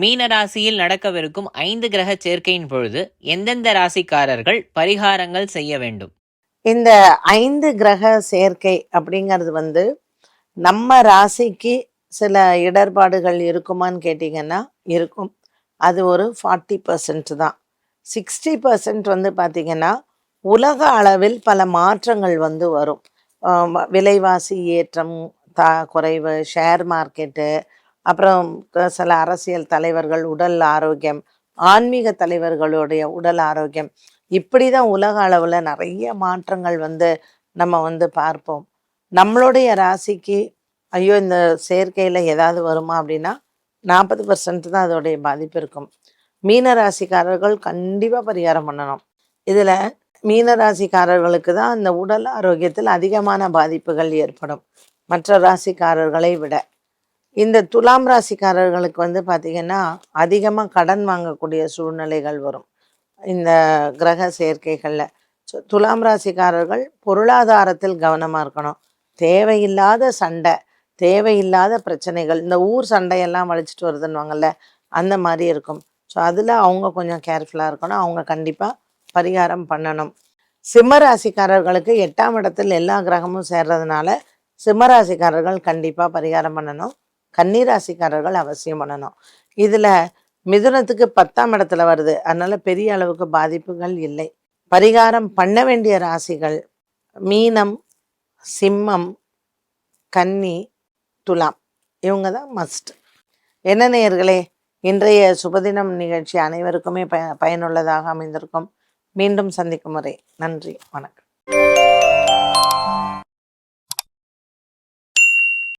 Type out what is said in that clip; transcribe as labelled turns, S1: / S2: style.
S1: மீன ராசியில் நடக்கவிருக்கும் ஐந்து கிரக சேர்க்கையின் பொழுது எந்தெந்த ராசிக்காரர்கள் பரிகாரங்கள் செய்ய வேண்டும்?
S2: இந்த ஐந்து கிரக சேர்க்கை அப்படிங்கிறது வந்து நம்ம ராசிக்கு சில இடர்பாடுகள் இருக்குமான்னு கேட்டிங்கன்னா இருக்கும். அது ஒரு ஃபார்ட்டி பர்சன்ட் தான். சிக்ஸ்டி பர்சன்ட் வந்து பார்த்திங்கன்னா உலக அளவில் பல மாற்றங்கள் வந்து வரும். விலைவாசி ஏற்றம் த குறைவு ஷேர் மார்க்கெட்டு அப்புறம் சில அரசியல் தலைவர்கள் உடல் ஆரோக்கியம் ஆன்மீக தலைவர்களுடைய உடல் ஆரோக்கியம். இப்படி தான் உலக அளவில் நிறைய மாற்றங்கள் வந்து நம்ம வந்து பார்ப்போம். நம்மளுடைய ராசிக்கு ஐயோ இந்த செயற்கையில் ஏதாவது வருமா அப்படின்னா நாற்பது பர்சன்ட் தான் அதோடைய பாதிப்பு இருக்கும். மீன ராசிக்காரர்கள் கண்டிப்பாக பரிகாரம் பண்ணணும். இதில் மீன ராசிக்காரர்களுக்கு தான் இந்த உடல் ஆரோக்கியத்தில் அதிகமான பாதிப்புகள் ஏற்படும். மற்ற ராசிக்காரர்களை விட. இந்த துலாம் ராசிக்காரர்களுக்கு வந்து பார்த்திங்கன்னா அதிகமாக கடன் வாங்கக்கூடிய சூழ்நிலைகள் வரும். இந்த கிரக சேர்க்கைகளில். ஸோ துலாம் ராசிக்காரர்கள் பொருளாதாரத்தில் கவனமாக இருக்கணும். தேவையில்லாத சண்டை தேவையில்லாத பிரச்சனைகள் இந்த ஊர் சண்டையெல்லாம் வலிச்சிட்டு வருதுன்னுவாங்கல்ல அந்த மாதிரி இருக்கும். ஸோ அதில் அவங்க கொஞ்சம் கேர்ஃபுல்லாக இருக்கணும். அவங்க கண்டிப்பாக பரிகாரம் பண்ணணும். சிம்மராசிக்காரர்களுக்கு எட்டாம் இடத்தில் எல்லா கிரகமும் சேர்றதுனால சிம்மராசிக்காரர்கள் கண்டிப்பாக பரிகாரம் பண்ணணும். கன்னி ராசிக்காரர்கள் அவசியம் பண்ணணும். இதில் மிதுனத்துக்கு பத்தாம் இடத்துல வருது. அதனால பெரிய அளவுக்கு பாதிப்புகள் இல்லை. பரிகாரம் பண்ண வேண்டிய ராசிகள் மீனம் சிம்மம் கன்னி துலாம். இவங்க தான் மஸ்ட் என்ன நேயர்களே இன்றைய சுபதினம் நிகழ்ச்சி அனைவருக்குமே பய பயனுள்ளதாக அமைந்திருக்கும். மீண்டும் சந்திக்கும் வரை நன்றி வணக்கம்.